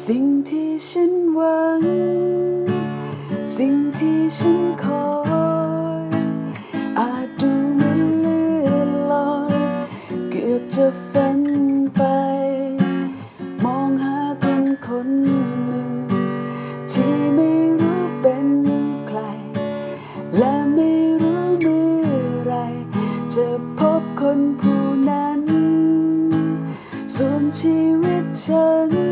สิ่งที่ฉันหวัง สิ่งที่ฉันคอยอาจดูเหมือนเลื่อนลอยเกือบจะฝันไป มองหาคนคนหนึ่ง ที่ไม่รู้เป็นใคร และไม่รู้เมื่อไร จะพบคนผู้นั้น ส่วนชีวิตฉัน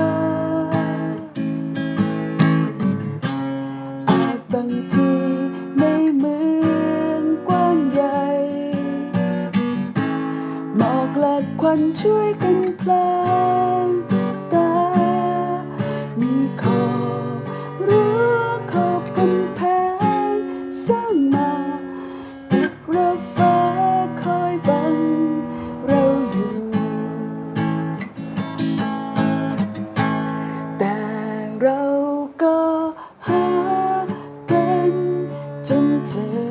มอกควันช่วยกันพลางตา มีขอรั้วขอบกำแพงสร้างมาตึกระฟ้าคอยบังเราอยู่ แต่เราก็หากันจนเจอ